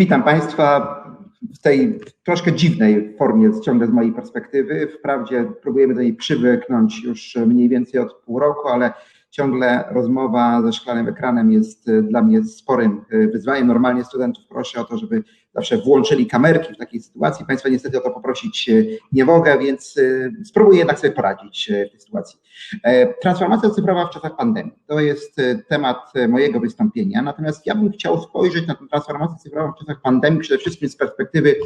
Witam Państwa w tej troszkę dziwnej formie, ciągle z mojej perspektywy. Wprawdzie próbujemy do niej przywyknąć już mniej więcej od pół roku, ale ciągle rozmowa ze szklanym ekranem jest dla mnie sporym wyzwaniem. Normalnie studentów proszę o to, żeby zawsze włączyli kamerki w takiej sytuacji. Państwa niestety o to poprosić nie mogę, więc spróbuję jednak sobie poradzić w tej sytuacji. Transformacja cyfrowa w czasach pandemii. To jest temat mojego wystąpienia. Natomiast ja bym chciał spojrzeć na tę transformację cyfrową w czasach pandemii przede wszystkim z perspektywy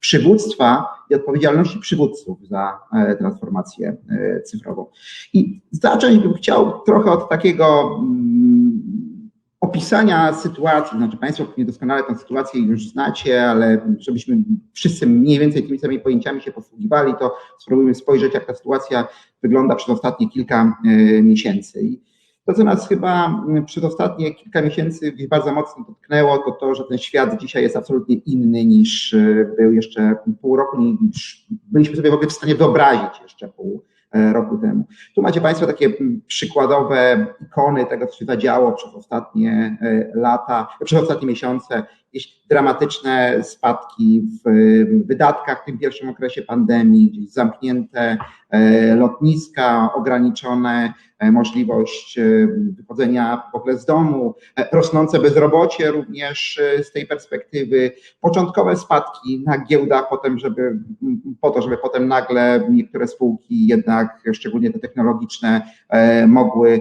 przywództwa i odpowiedzialności przywódców za transformację cyfrową. I zacząć bym chciał trochę od takiego opisania sytuacji, znaczy Państwo pewnie doskonale tę sytuację już znacie, ale żebyśmy wszyscy mniej więcej tymi samymi pojęciami się posługiwali, to spróbujmy spojrzeć, jak ta sytuacja wygląda przez ostatnie kilka miesięcy. To, co nas chyba przez ostatnie kilka miesięcy bardzo mocno dotknęło, to to, że ten świat dzisiaj jest absolutnie inny niż był jeszcze pół roku, niż byliśmy sobie w ogóle w stanie wyobrazić jeszcze pół roku temu. Tu macie Państwo takie przykładowe ikony tego, co się zadziało przez ostatnie lata, przez ostatnie miesiące, jakieś dramatyczne spadki w wydatkach w tym pierwszym okresie pandemii, gdzieś zamknięte lotniska, ograniczone możliwość wychodzenia w ogóle z domu, rosnące bezrobocie również z tej perspektywy, początkowe spadki na giełdach, potem, żeby, po to, żeby potem nagle niektóre spółki jednak, szczególnie te technologiczne, mogły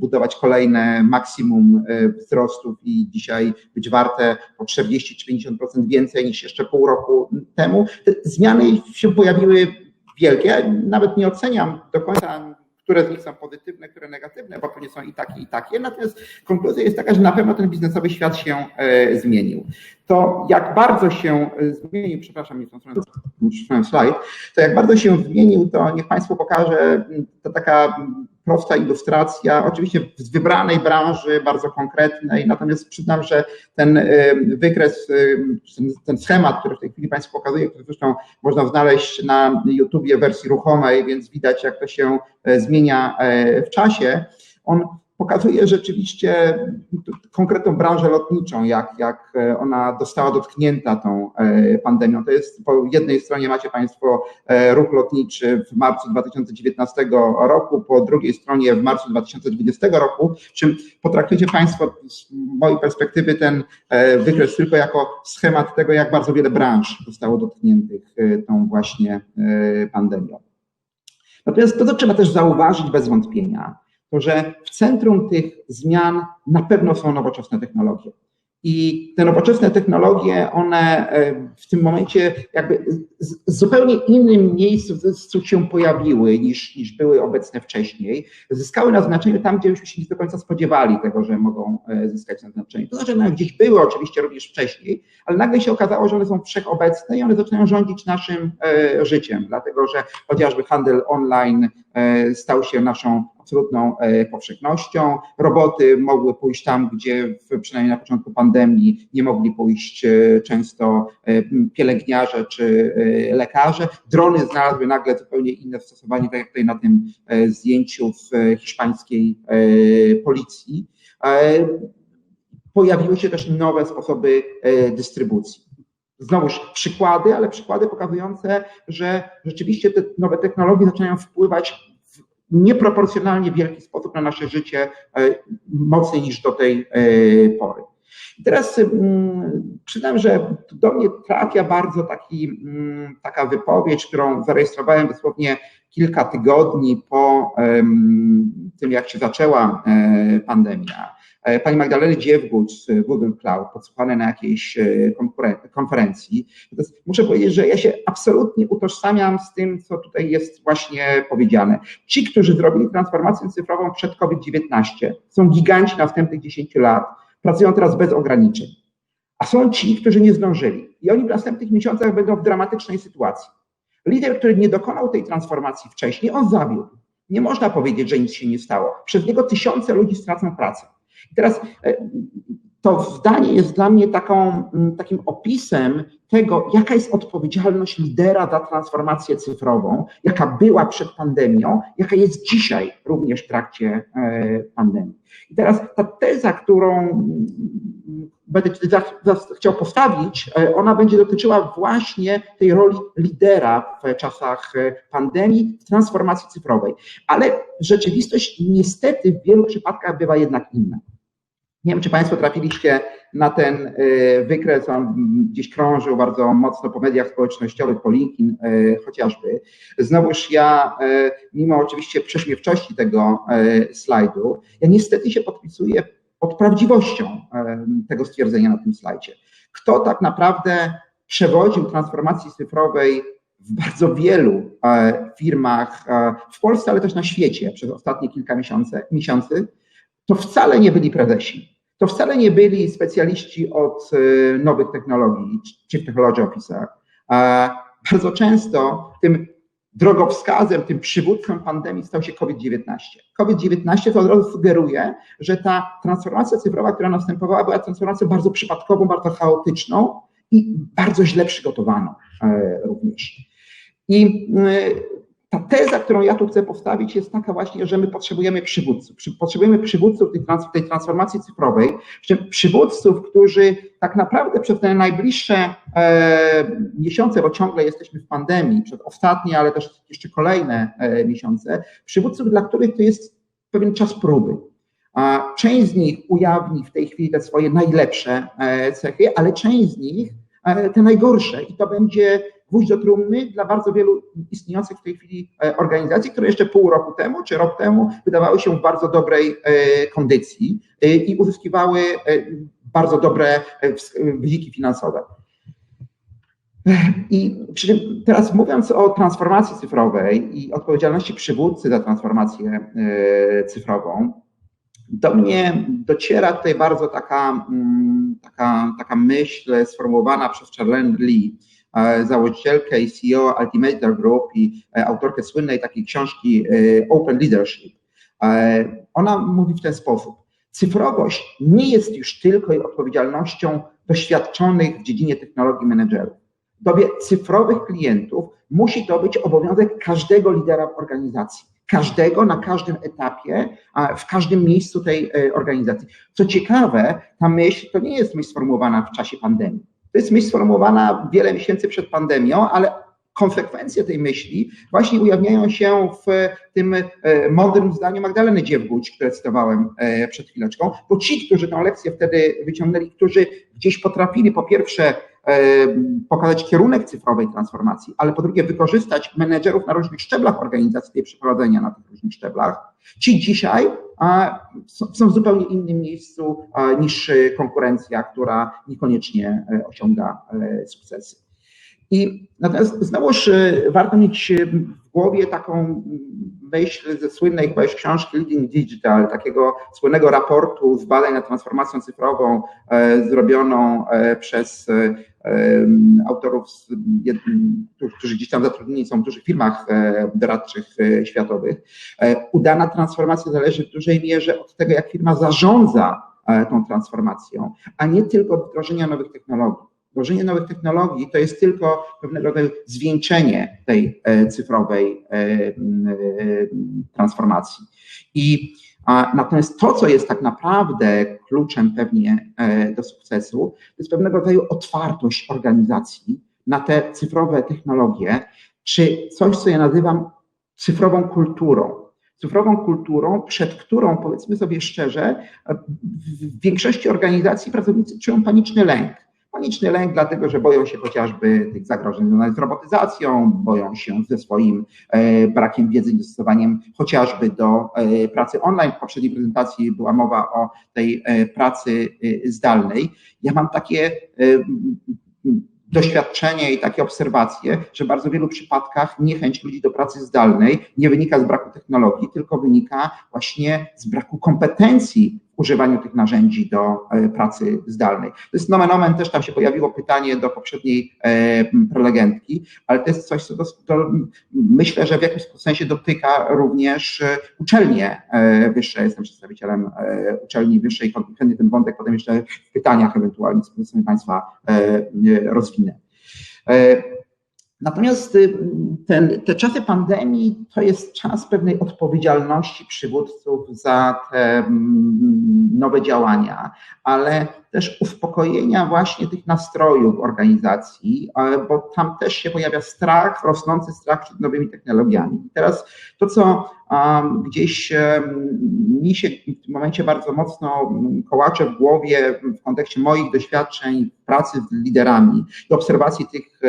budować kolejne maksimum wzrostów i dzisiaj być warte o 40 czy 50% więcej niż jeszcze pół roku temu. Te zmiany się pojawiły wielkie, nawet nie oceniam do końca które z nich są pozytywne, które negatywne, bo pewnie są i takie, i takie. Natomiast konkluzja jest taka, że na pewno ten biznesowy świat się e, zmienił. To jak bardzo się zmienił, przepraszam, nie tą slajd, to jak bardzo się zmienił, to niech Państwu pokaże, to taka prosta ilustracja, oczywiście z wybranej branży, bardzo konkretnej, natomiast przyznam, że ten wykres, ten schemat, który w tej chwili Państwu pokazuję, który zresztą można znaleźć na YouTubie w wersji ruchomej, więc widać jak to się zmienia w czasie, on pokazuje rzeczywiście konkretną branżę lotniczą, jak, jak ona została dotknięta tą pandemią. To jest po jednej stronie macie Państwo ruch lotniczy w marcu 2019 roku, po drugiej stronie w marcu 2020 roku, czym potraktujecie Państwo z mojej perspektywy ten wykres tylko jako schemat tego, jak bardzo wiele branż zostało dotkniętych tą właśnie pandemią. Natomiast to, co trzeba też zauważyć bez wątpienia, to że w centrum tych zmian na pewno są nowoczesne technologie. I te nowoczesne technologie, one w tym momencie jakby w zupełnie innym miejscu się pojawiły niż, niż były obecne wcześniej. Zyskały na znaczeniu tam, gdzie już się nie do końca spodziewali tego, że mogą zyskać na znaczeniu. To znaczy, no, gdzieś były oczywiście również wcześniej, ale nagle się okazało, że one są wszechobecne i one zaczynają rządzić naszym życiem, dlatego że chociażby handel online stał się naszą absolutną powszechnością. Roboty mogły pójść tam, gdzie przynajmniej na początku pandemii nie mogli pójść często pielęgniarze czy lekarze. Drony znalazły nagle zupełnie inne stosowanie, tak jak tutaj na tym zdjęciu w hiszpańskiej policji. Pojawiły się też nowe sposoby dystrybucji. Znowuż przykłady, ale przykłady pokazujące, że rzeczywiście te nowe technologie zaczynają wpływać nieproporcjonalnie wielki sposób na nasze życie, mocniej niż do tej pory. I teraz przyznam, że do mnie trafia bardzo taki, taka wypowiedź, którą zarejestrowałem dosłownie kilka tygodni po tym, jak się zaczęła pandemia. Pani Magdaleny Dziewguć z Google Cloud, podsłuchane na jakiejś konferencji. Muszę powiedzieć, że ja się absolutnie utożsamiam z tym, co tutaj jest właśnie powiedziane. Ci, którzy zrobili transformację cyfrową przed COVID-19, są giganci następnych 10 lat, pracują teraz bez ograniczeń. A są ci, którzy nie zdążyli. I oni w następnych miesiącach będą w dramatycznej sytuacji. Lider, który nie dokonał tej transformacji wcześniej, on zawiódł. Nie można powiedzieć, że nic się nie stało. Przez niego tysiące ludzi stracą pracę. I teraz to zdanie jest dla mnie taką, takim opisem tego, jaka jest odpowiedzialność lidera za transformację cyfrową, jaka była przed pandemią, jaka jest dzisiaj również w trakcie pandemii. I teraz ta teza, którą będę chciał postawić, ona będzie dotyczyła właśnie tej roli lidera w czasach pandemii, w transformacji cyfrowej. Ale rzeczywistość niestety w wielu przypadkach bywa jednak inna. Nie wiem, czy Państwo trafiliście na ten y, wykres, on gdzieś krążył bardzo mocno po mediach społecznościowych, po LinkedIn y, chociażby. Znowuż ja, y, mimo oczywiście prześmiewczości tego slajdu, ja niestety się podpisuję pod prawdziwością tego stwierdzenia na tym slajdzie. Kto tak naprawdę przewodził transformacji cyfrowej w bardzo wielu firmach w Polsce, ale też na świecie przez ostatnie kilka miesięcy, to wcale nie byli prezesi to wcale nie byli specjaliści od y, nowych technologii, Chief Technology Officer. Bardzo często tym drogowskazem, tym przywódcą pandemii stał się COVID-19. COVID-19 to od razu sugeruje, że ta transformacja cyfrowa, która następowała, była transformacją bardzo przypadkową, bardzo chaotyczną i bardzo źle przygotowaną e, również. I y, ta teza, którą ja tu chcę postawić, jest taka właśnie, że my potrzebujemy przywódców. Potrzebujemy przywódców tej transformacji cyfrowej, przywódców, którzy tak naprawdę przez te najbliższe e, miesiące, bo ciągle jesteśmy w pandemii, przed ostatnie, ale też jeszcze kolejne e, miesiące, przywódców, dla których to jest pewien czas próby. Część z nich ujawni w tej chwili te swoje najlepsze e, cechy, ale część z nich te najgorsze i to będzie gwóźdź do trumny dla bardzo wielu istniejących w tej chwili e, organizacji, które jeszcze pół roku temu czy rok temu wydawały się w bardzo dobrej e, kondycji e, i uzyskiwały bardzo dobre wyniki finansowe. I teraz mówiąc o transformacji cyfrowej i odpowiedzialności przywódcy za transformację cyfrową, do mnie dociera tutaj bardzo taka, mm, taka, taka myśl sformułowana przez Charlene Lee, założycielkę i CEO Altimeter Group i e, autorkę słynnej takiej książki e, Open Leadership. Ona mówi w ten sposób. Cyfrowość nie jest już tylko odpowiedzialnością doświadczonych w dziedzinie technologii menedżerów. W dobie cyfrowych klientów musi to być obowiązek każdego lidera w organizacji. Każdego na każdym etapie, w każdym miejscu tej organizacji. Co ciekawe, ta myśl to nie jest myśl sformułowana w czasie pandemii. To jest myśl sformułowana wiele miesięcy przed pandemią, ale konsekwencje tej myśli właśnie ujawniają się w tym e, mądrym zdaniu Magdaleny Dziewguć, które cytowałem e, przed chwileczką, bo ci, którzy tę lekcję wtedy wyciągnęli, którzy gdzieś potrafili po pierwsze pokazać kierunek cyfrowej transformacji, ale po drugie wykorzystać menedżerów na różnych szczeblach organizacji, przeprowadzenia na tych różnych szczeblach, ci dzisiaj są w zupełnie innym miejscu niż konkurencja, która niekoniecznie osiąga sukcesy. I natomiast znowuż warto mieć w głowie taką myśl ze słynnej chyba już książki Leading Digital, takiego słynnego raportu z badań nad transformacją cyfrową e, zrobioną e, przez e, autorów, którzy gdzieś tam zatrudnieni są w dużych firmach doradczych światowych. Udana transformacja zależy w dużej mierze od tego, jak firma zarządza tą transformacją, a nie tylko od wdrożenia nowych technologii. Wdrożenie nowych technologii to jest tylko pewnego rodzaju zwieńczenie tej e, cyfrowej e, e, transformacji. I natomiast to, co jest tak naprawdę kluczem pewnie do sukcesu, to jest pewnego rodzaju otwartość organizacji na te cyfrowe technologie, czy coś, co ja nazywam cyfrową kulturą. Cyfrową kulturą, przed którą, powiedzmy sobie szczerze, w większości organizacji pracownicy czują paniczny lęk Paniczny lęk, dlatego że boją się chociażby tych zagrożeń związanych z robotyzacją, boją się ze swoim e, brakiem wiedzy i dostosowaniem chociażby do e, pracy online. W poprzedniej prezentacji była mowa o tej e, pracy zdalnej. Ja mam takie doświadczenie i takie obserwacje, że w bardzo wielu przypadkach niechęć ludzi do pracy zdalnej nie wynika z braku technologii, tylko wynika właśnie z braku kompetencji używaniu tych narzędzi do e, pracy zdalnej. To jest nomen omen, też tam się pojawiło pytanie do poprzedniej e, prelegentki, ale to jest coś, co do, do, myślę, że w jakimś sensie dotyka również e, uczelnie wyższe. Jestem przedstawicielem uczelni wyższej, chętnie ten wątek potem jeszcze w pytaniach ewentualnie sobie Państwa rozwinę. Natomiast y, ten, te czasy pandemii to jest czas pewnej odpowiedzialności przywódców za te mm, nowe działania, ale też uspokojenia właśnie tych nastrojów organizacji, bo tam też się pojawia strach, rosnący strach przed nowymi technologiami. I teraz to, co gdzieś mi się w tym momencie bardzo mocno kołacze w głowie w kontekście moich doświadczeń pracy z liderami i obserwacji tych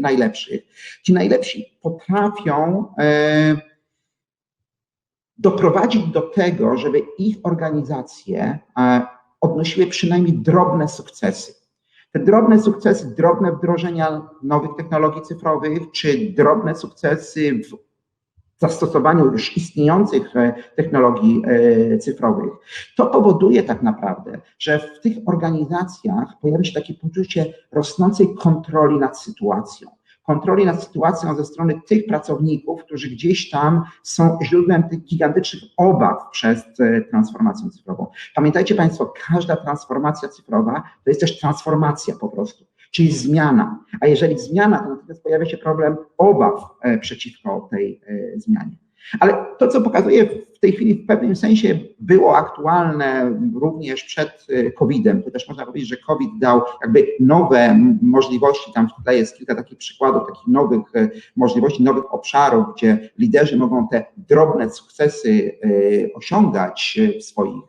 najlepszych. Ci najlepsi potrafią doprowadzić do tego, żeby ich organizacje odnosiły przynajmniej drobne sukcesy. Te drobne sukcesy, drobne wdrożenia nowych technologii cyfrowych, czy drobne sukcesy w zastosowaniu już istniejących e, technologii e, cyfrowych, to powoduje tak naprawdę, że w tych organizacjach pojawia się takie poczucie rosnącej kontroli nad sytuacją kontroli nad sytuacją ze strony tych pracowników, którzy gdzieś tam są źródłem tych gigantycznych obaw przez e, transformację cyfrową. Pamiętajcie Państwo, każda transformacja cyfrowa to jest też transformacja po prostu, czyli zmiana. A jeżeli zmiana, to natomiast pojawia się problem obaw e, przeciwko tej e, zmianie. Ale to, co pokazuje w tej chwili w pewnym sensie było aktualne również przed y, COVID-em, też można powiedzieć, że COVID dał jakby nowe możliwości, tam tutaj jest kilka takich przykładów, takich nowych y, możliwości, nowych obszarów, gdzie liderzy mogą te drobne sukcesy y, osiągać w swoich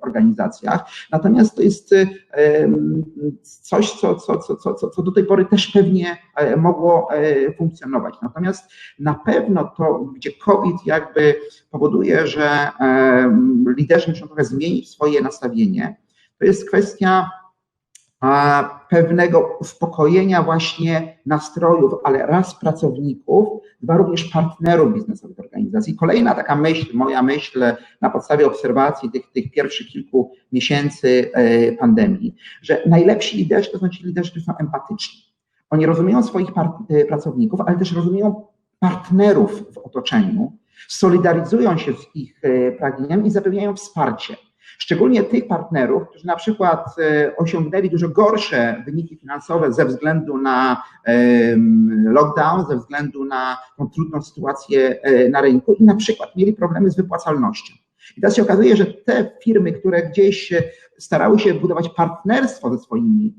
organizacjach. Natomiast to jest coś, co, co, co, co, co do tej pory też pewnie mogło funkcjonować. Natomiast na pewno to, gdzie COVID jakby powoduje, że liderzy muszą trochę zmienić swoje nastawienie. To jest kwestia pewnego uspokojenia właśnie nastrojów, ale raz pracowników, dwa również partnerów biznesowych organizacji. Kolejna taka myśl, moja myśl na podstawie obserwacji tych, tych pierwszych kilku miesięcy e, pandemii, że najlepsi liderzy to są ci liderzy, którzy są empatyczni. Oni rozumieją swoich e, pracowników, ale też rozumieją partnerów w otoczeniu, solidaryzują się z ich e, pragnieniami i zapewniają wsparcie. Szczególnie tych partnerów, którzy na przykład e, osiągnęli dużo gorsze wyniki finansowe ze względu na lockdown, ze względu na trudną sytuację e, na rynku i na przykład mieli problemy z wypłacalnością. I teraz się okazuje, że te firmy, które gdzieś starały się budować partnerstwo ze swoimi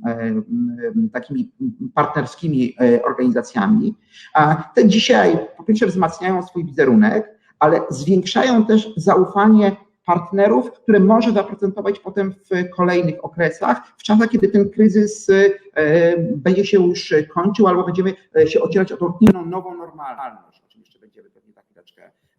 takimi partnerskimi organizacjami, a te dzisiaj po pierwsze wzmacniają swój wizerunek, ale zwiększają też zaufanie partnerów, które może zaprocentować potem w kolejnych okresach, w czasach, kiedy ten kryzys e, będzie się już kończył, albo będziemy e, się ocierać o tą inną, nową normalność, o czym jeszcze będziemy pewnie za chwileczkę e,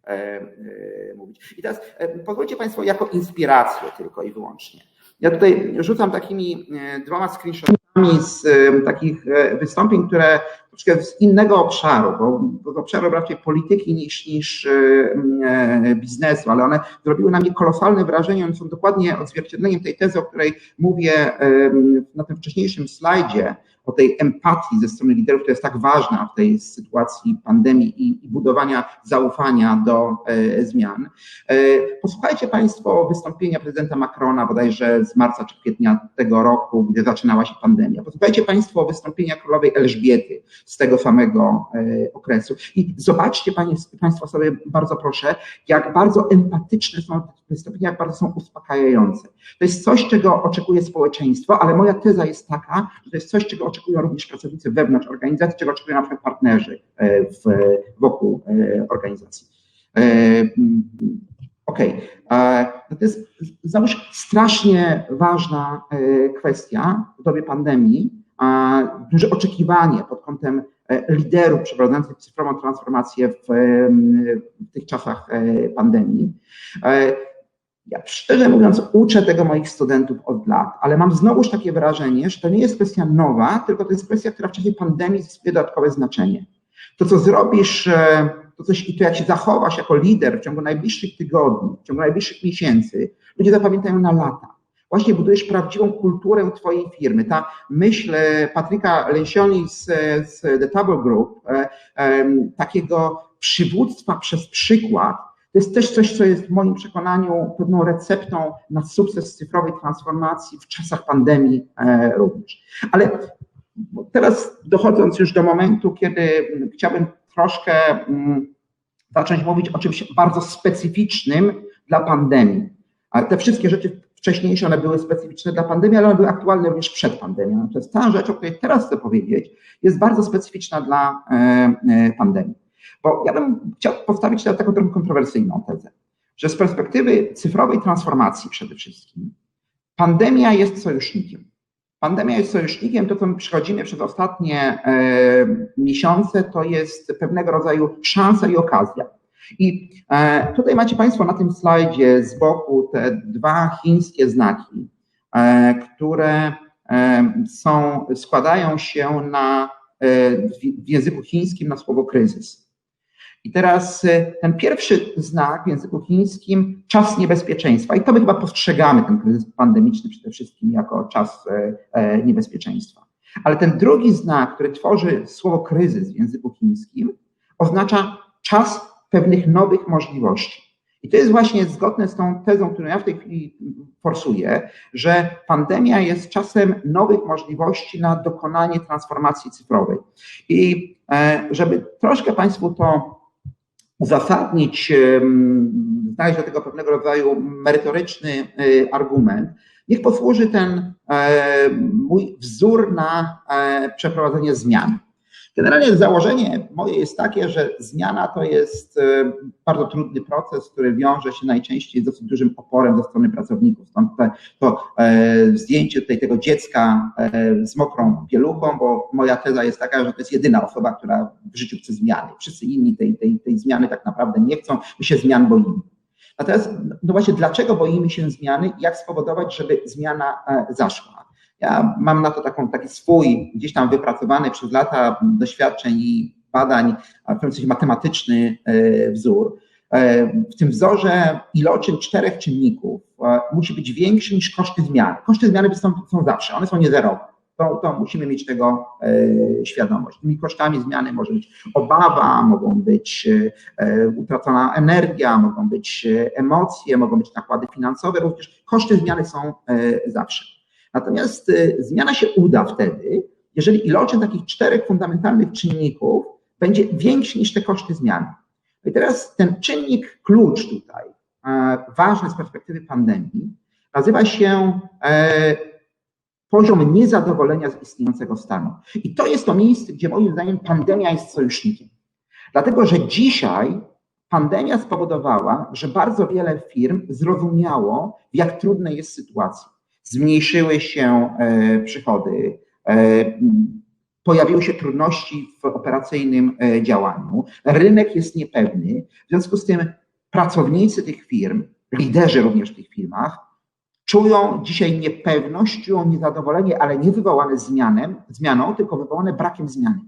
mówić. I teraz pozwólcie Państwo jako inspirację tylko i wyłącznie. Ja tutaj rzucam takimi dwoma screenshotami z takich wystąpień, które troszkę z innego obszaru, bo z obszaru raczej polityki niż, niż e, biznesu, ale one zrobiły na mnie kolosalne wrażenie, one są dokładnie odzwierciedleniem tej tezy, o której mówię na tym wcześniejszym slajdzie, o tej empatii ze strony liderów, która jest tak ważna w tej sytuacji pandemii i, i budowania zaufania do e, zmian. E, posłuchajcie Państwo wystąpienia prezydenta Macrona bodajże z marca czy kwietnia tego roku, gdy zaczynała się pandemia. Posłuchajcie Państwo wystąpienia królowej Elżbiety z tego samego e, okresu i zobaczcie panie, Państwo sobie bardzo proszę, jak bardzo empatyczne są wystąpienia, jak bardzo są uspokajające. To jest coś, czego oczekuje społeczeństwo, ale moja teza jest taka, że to jest coś, czego oczekują również pracownicy wewnątrz organizacji, czego oczekują na przykład partnerzy e, w, wokół e, organizacji. E, mm, okej, okay. To jest znowuż strasznie ważna kwestia w dobie pandemii, duże oczekiwanie pod kątem liderów przeprowadzających cyfrową transformację w, w tych czasach pandemii. Ja szczerze mówiąc uczę tego moich studentów od lat, ale mam znowuż takie wrażenie, że to nie jest kwestia nowa, tylko to jest kwestia, która w czasie pandemii zyskuje dodatkowe znaczenie. To, co zrobisz, e, to coś i to, jak się zachowasz jako lider w ciągu najbliższych tygodni, w ciągu najbliższych miesięcy, ludzie zapamiętają na lata. Właśnie budujesz prawdziwą kulturę Twojej firmy. Ta myśl e, Patryka Lensioni z, z The Table Group, e, e, takiego przywództwa przez przykład, to jest też coś, co jest w moim przekonaniu pewną receptą na sukces cyfrowej transformacji w czasach pandemii e, również. Ale teraz dochodząc już do momentu, kiedy chciałbym troszkę mm, zacząć mówić o czymś bardzo specyficznym dla pandemii. Te wszystkie rzeczy wcześniejsze, one były specyficzne dla pandemii, ale one były aktualne również przed pandemią. Natomiast ta rzecz, o której teraz chcę powiedzieć, jest bardzo specyficzna dla pandemii. Bo ja bym chciał postawić taką trochę kontrowersyjną tezę, że z perspektywy cyfrowej transformacji przede wszystkim, pandemia jest sojusznikiem. Pandemia jest sojusznikiem, to co my przechodzimy przez ostatnie e, miesiące, to jest pewnego rodzaju szansa i okazja. I e, tutaj macie Państwo na tym slajdzie z boku te dwa chińskie znaki, e, które e, są, składają się na, e, w języku chińskim na słowo kryzys. I teraz y, ten pierwszy znak w języku chińskim, czas niebezpieczeństwa. I to my chyba postrzegamy ten kryzys pandemiczny przede wszystkim jako czas e, e, niebezpieczeństwa. Ale ten drugi znak, który tworzy słowo kryzys w języku chińskim, oznacza czas pewnych nowych możliwości. I to jest właśnie zgodne z tą tezą, którą ja w tej chwili forsuję, że pandemia jest czasem nowych możliwości na dokonanie transformacji cyfrowej. I e, żeby troszkę Państwu to uzasadnić, znaleźć do tego pewnego rodzaju merytoryczny y, argument, niech posłuży ten e, mój wzór na e, przeprowadzenie zmian. Generalnie założenie moje jest takie, że zmiana to jest e, bardzo trudny proces, który wiąże się najczęściej z dosyć dużym oporem ze strony pracowników. Stąd to e, zdjęcie tutaj tego dziecka e, z mokrą pieluchą, bo moja teza jest taka, że to jest jedyna osoba, która w życiu chce zmiany. Wszyscy inni tej, tej, tej zmiany tak naprawdę nie chcą, my się zmian boimy. Natomiast, no właśnie, dlaczego boimy się zmiany i jak spowodować, żeby zmiana zaszła? Ja mam na to taką, taki swój, gdzieś tam wypracowany przez lata doświadczeń i badań, w pewnym sensie matematyczny e, wzór. E, w tym wzorze iloczyn czterech czynników e, musi być większy niż koszty zmiany. Koszty zmiany są, są zawsze, one są niezerowe. To, to musimy mieć tego świadomość. Tymi kosztami zmiany może być obawa, mogą być utracona energia, mogą być emocje, mogą być nakłady finansowe, również koszty zmiany są zawsze. Natomiast y, zmiana się uda wtedy, jeżeli iloczyn takich czterech fundamentalnych czynników będzie większy niż te koszty zmiany. No I teraz ten czynnik klucz tutaj, ważny z perspektywy pandemii, nazywa się e, poziom niezadowolenia z istniejącego stanu. I to jest to miejsce, gdzie moim zdaniem pandemia jest sojusznikiem. Dlatego, że dzisiaj pandemia spowodowała, że bardzo wiele firm zrozumiało, w jak trudnej jest sytuacja zmniejszyły się e, przychody, e, pojawiły się trudności w operacyjnym e, działaniu, rynek jest niepewny, w związku z tym pracownicy tych firm, liderzy również w tych firmach, czują dzisiaj niepewność, czują niezadowolenie, ale nie wywołane zmianem, zmianą, tylko wywołane brakiem zmiany.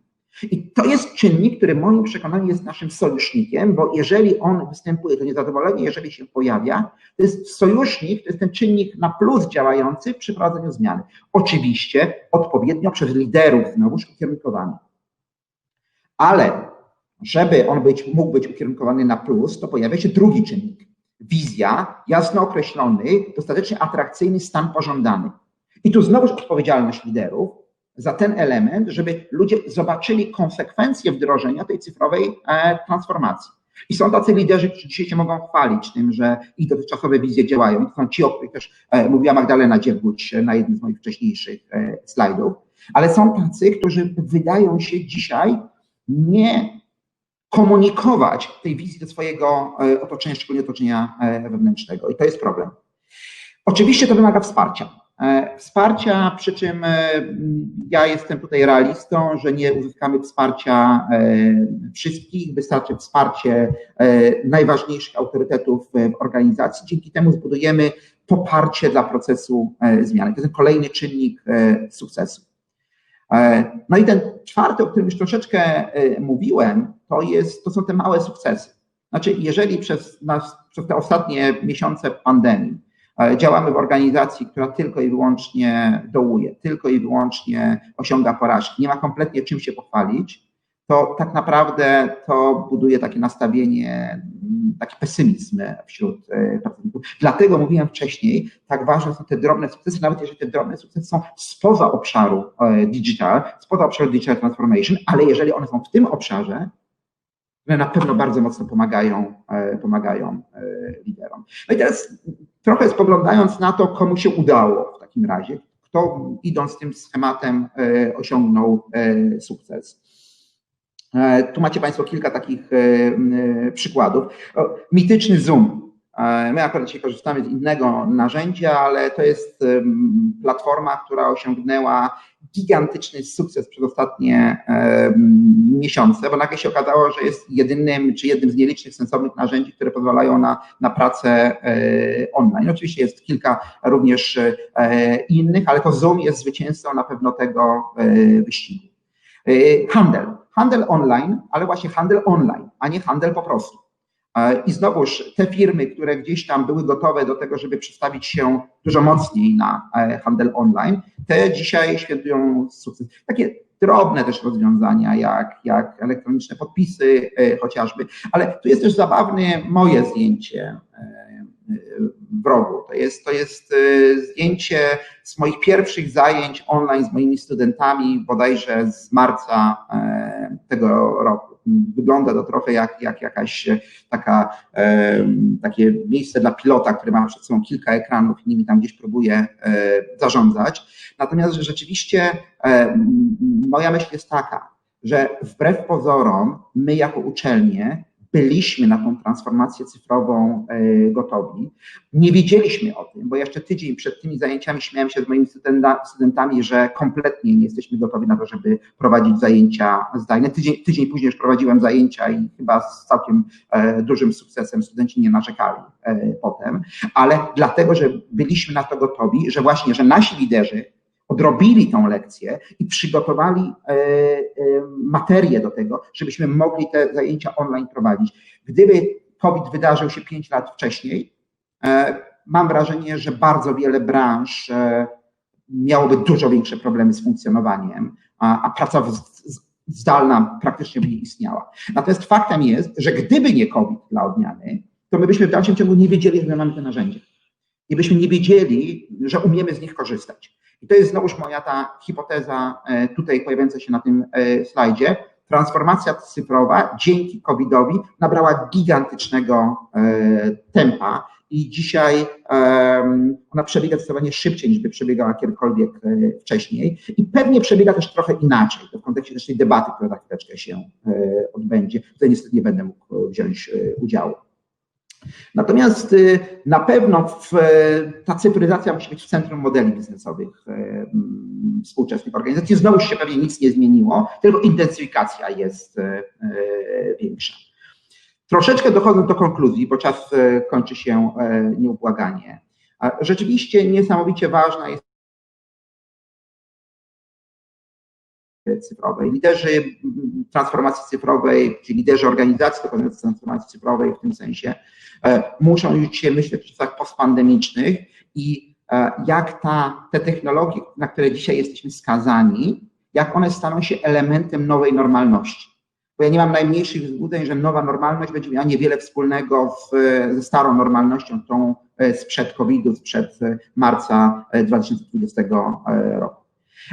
I to jest czynnik, który moim przekonaniem jest naszym sojusznikiem, bo jeżeli on występuje, to niezadowolenie, jeżeli się pojawia, to jest sojusznik, to jest ten czynnik na plus działający przy prowadzeniu zmiany. Oczywiście odpowiednio przez liderów znowuż ukierunkowany. Ale żeby on być, mógł być ukierunkowany na plus, to pojawia się drugi czynnik. Wizja, jasno określony, dostatecznie atrakcyjny stan pożądany. I tu znowuż odpowiedzialność liderów, za ten element, żeby ludzie zobaczyli konsekwencje wdrożenia tej cyfrowej e, transformacji. I są tacy liderzy, którzy dzisiaj się mogą chwalić tym, że ich dotychczasowe wizje działają. To są ci, o których też e, mówiła Magdalena Dziewguć na jednym z moich wcześniejszych e, slajdów. Ale są tacy, którzy wydają się dzisiaj nie komunikować tej wizji do swojego otoczenia, szczególnie otoczenia wewnętrznego. I to jest problem. Oczywiście to wymaga wsparcia. E, wsparcia, przy czym e, ja jestem tutaj realistą, że nie uzyskamy wsparcia e, wszystkich, wystarczy wsparcie najważniejszych autorytetów w organizacji. Dzięki temu zbudujemy poparcie dla procesu zmiany. To jest kolejny czynnik sukcesu. No i ten czwarty, o którym już troszeczkę mówiłem, to, jest, to są te małe sukcesy. Znaczy, jeżeli przez, nas, przez te ostatnie miesiące pandemii Działamy w organizacji, która tylko i wyłącznie dołuje, tylko i wyłącznie osiąga porażki, nie ma kompletnie czym się pochwalić, to tak naprawdę to buduje takie nastawienie, taki pesymizm wśród e, pracowników. Dlatego mówiłem wcześniej, tak ważne są te drobne sukcesy, nawet jeżeli te drobne sukcesy są spoza obszaru e, digital, spoza obszaru digital transformation, ale jeżeli one są w tym obszarze, one na pewno bardzo mocno pomagają, e, pomagają liderom. No i teraz trochę spoglądając na to, komu się udało w takim razie, kto idąc tym schematem osiągnął sukces. Tu macie Państwo kilka takich przykładów. Mityczny Zoom. My akurat dzisiaj korzystamy z innego narzędzia, ale to jest platforma, która osiągnęła gigantyczny sukces przez ostatnie miesiące, bo nagle się okazało, że jest jedynym czy jednym z nielicznych sensownych narzędzi, które pozwalają na, na pracę e, online. Oczywiście jest kilka również e, innych, ale to Zoom jest zwycięzcą na pewno tego e, wyścigu. Handel. Handel online, ale właśnie handel online, a nie handel po prostu. I znowuż te firmy, które gdzieś tam były gotowe do tego, żeby przestawić się dużo mocniej na e, handel online, te dzisiaj świętują sukces. Takie drobne też rozwiązania, jak, jak elektroniczne podpisy e, chociażby, ale tu jest też zabawne moje zdjęcie e, w rogu. To jest, to jest zdjęcie z moich pierwszych zajęć online z moimi studentami, bodajże z marca tego roku wygląda to trochę jak, jak jakaś taka, takie miejsce dla pilota, który ma przed sobą kilka ekranów i nimi tam gdzieś próbuje e, zarządzać. Natomiast rzeczywiście moja myśl jest taka, że wbrew pozorom my jako uczelnie byliśmy na tą transformację cyfrową e, gotowi. Nie wiedzieliśmy o tym, bo jeszcze tydzień przed tymi zajęciami śmiałem się z moimi studentami, że kompletnie nie jesteśmy gotowi na to, żeby prowadzić zajęcia zdalne. Tydzień, tydzień później już prowadziłem zajęcia i chyba z całkiem e, dużym sukcesem studenci nie narzekali e, potem, ale dlatego, że byliśmy na to gotowi, że właśnie, że nasi liderzy odrobili tą lekcję i przygotowali e, e, materię do tego, żebyśmy mogli te zajęcia online prowadzić. Gdyby COVID wydarzył się 5 lat wcześniej, e, mam wrażenie, że bardzo wiele branż miałoby dużo większe problemy z funkcjonowaniem, a, praca zdalna praktycznie by nie istniała. Natomiast faktem jest, że gdyby nie COVID dla odmiany, to my byśmy w dalszym ciągu nie wiedzieli, że mamy te narzędzia. I byśmy nie wiedzieli, że umiemy z nich korzystać. I to jest znowuż moja ta hipoteza e, tutaj pojawiająca się na tym e, slajdzie. Transformacja cyfrowa dzięki COVID-owi nabrała gigantycznego e, tempa i dzisiaj ona przebiega zdecydowanie szybciej niż by przebiegała kiedykolwiek wcześniej i pewnie przebiega też trochę inaczej, to w kontekście też tej debaty, która za chwileczkę się odbędzie. Tutaj niestety nie będę mógł wziąć udziału. Natomiast y, na pewno w, ta cyfryzacja musi być w centrum modeli biznesowych mm, współczesnych organizacji. Znowu się pewnie nic nie zmieniło, tylko intensyfikacja jest y, większa. Troszeczkę dochodzę do konkluzji, bo czas kończy się nieubłaganie. Rzeczywiście niesamowicie ważna jest cyfrowej. Liderzy transformacji cyfrowej, czy liderzy organizacji dokonujących transformacji cyfrowej w tym sensie, e, muszą już dzisiaj myśleć w czasach postpandemicznych i e, jak ta, te technologie, na które dzisiaj jesteśmy skazani, jak one staną się elementem nowej normalności. Bo ja nie mam najmniejszych złudzeń, że nowa normalność będzie miała niewiele wspólnego w, ze starą normalnością, tą e, sprzed COVID-u, sprzed marca 2020 roku.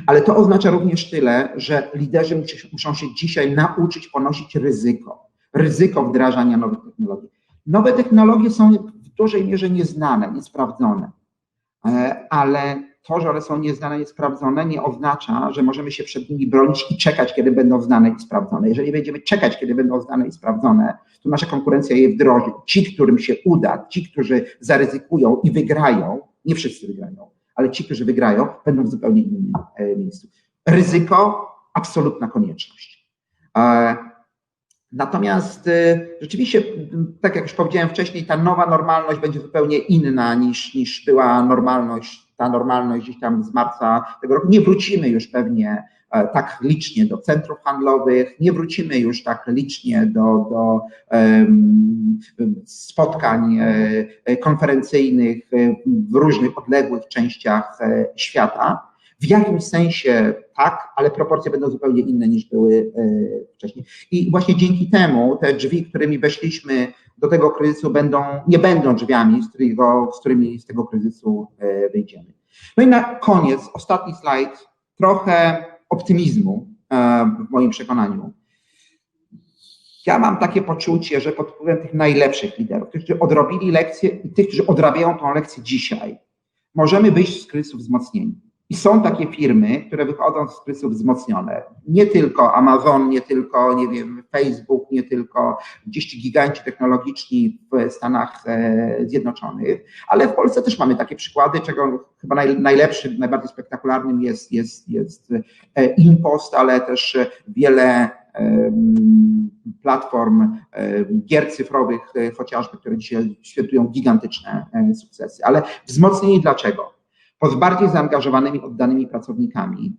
Ale to oznacza również tyle, że liderzy muszą się dzisiaj nauczyć ponosić ryzyko. Ryzyko wdrażania nowych technologii. Nowe technologie są w dużej mierze nieznane, niesprawdzone, e, ale to, że one są nieznane, niesprawdzone, nie oznacza, że możemy się przed nimi bronić i czekać, kiedy będą znane i sprawdzone. Jeżeli będziemy czekać, kiedy będą znane i sprawdzone, to nasza konkurencja je wdroży. Ci, którym się uda, ci, którzy zaryzykują i wygrają, nie wszyscy wygrają, ale ci, którzy wygrają, będą w zupełnie innym e, miejscu. Ryzyko, absolutna konieczność. E, natomiast e, rzeczywiście, tak jak już powiedziałem wcześniej, ta nowa normalność będzie zupełnie inna niż, niż była normalność, ta normalność gdzieś tam z marca tego roku. Nie wrócimy już pewnie tak licznie do centrów handlowych, nie wrócimy już tak licznie do, do spotkań e, konferencyjnych w różnych odległych częściach e, świata. W jakimś sensie tak, ale proporcje będą zupełnie inne niż były wcześniej. I właśnie dzięki temu te drzwi, którymi weszliśmy do tego kryzysu, będą, nie będą drzwiami, z, którego, z którymi z tego kryzysu wyjdziemy. No i na koniec, ostatni slajd, trochę optymizmu e, w moim przekonaniu. ja mam takie poczucie, że pod wpływem tych najlepszych liderów, tych, którzy odrobili lekcję i tych, którzy odrabiają tą lekcję dzisiaj, możemy wyjść z kryzysów wzmocnieni. I są takie firmy, które wychodzą z kryzysów wzmocnione. Nie tylko Amazon, nie tylko, nie wiem, Facebook, nie tylko gdzieś ci giganci technologiczni w Stanach e, Zjednoczonych, ale w Polsce też mamy takie przykłady, czego chyba naj, najlepszym, najbardziej spektakularnym jest, jest, jest e, Impost, ale też wiele platform gier cyfrowych, e, chociażby, które dzisiaj świętują gigantyczne sukcesy. Ale wzmocnieni dlaczego? Pod bardziej zaangażowanymi, oddanymi pracownikami.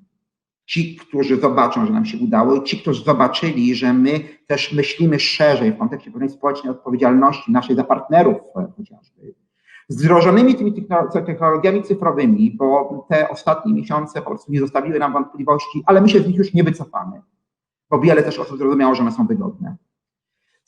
Ci, którzy zobaczą, że nam się udało, i ci, którzy zobaczyli, że my też myślimy szerzej w kontekście pewnej społecznej odpowiedzialności naszej za partnerów chociażby. Z wdrożonymi tymi technologiami cyfrowymi, bo te ostatnie miesiące po prostu nie zostawiły nam wątpliwości, ale my się z nich już nie wycofamy, bo wiele też osób zrozumiało, że one są wygodne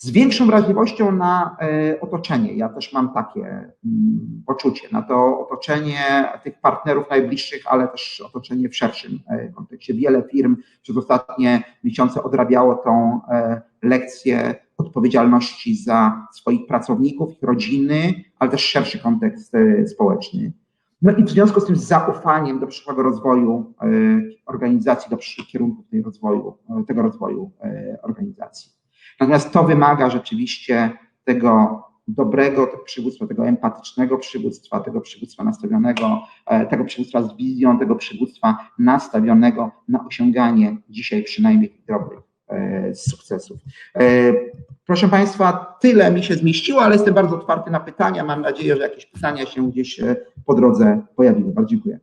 z większą wrażliwością na e, otoczenie. Ja też mam takie mm, poczucie, na to otoczenie tych partnerów najbliższych, ale też otoczenie w szerszym e, kontekście. Wiele firm przez ostatnie miesiące odrabiało tą e, lekcję odpowiedzialności za swoich pracowników, ich rodziny, ale też szerszy kontekst społeczny. No i w związku z tym z zaufaniem do przyszłego rozwoju organizacji, do przyszłych kierunków tej rozwoju, tego rozwoju organizacji. Natomiast to wymaga rzeczywiście tego dobrego tego przywództwa, tego empatycznego przywództwa, tego przywództwa nastawionego, e, tego przywództwa z wizją, tego przywództwa nastawionego na osiąganie dzisiaj przynajmniej drobnych e, sukcesów. E, proszę Państwa, tyle mi się zmieściło, ale jestem bardzo otwarty na pytania. Mam nadzieję, że jakieś pytania się gdzieś po drodze pojawiły. Bardzo dziękuję.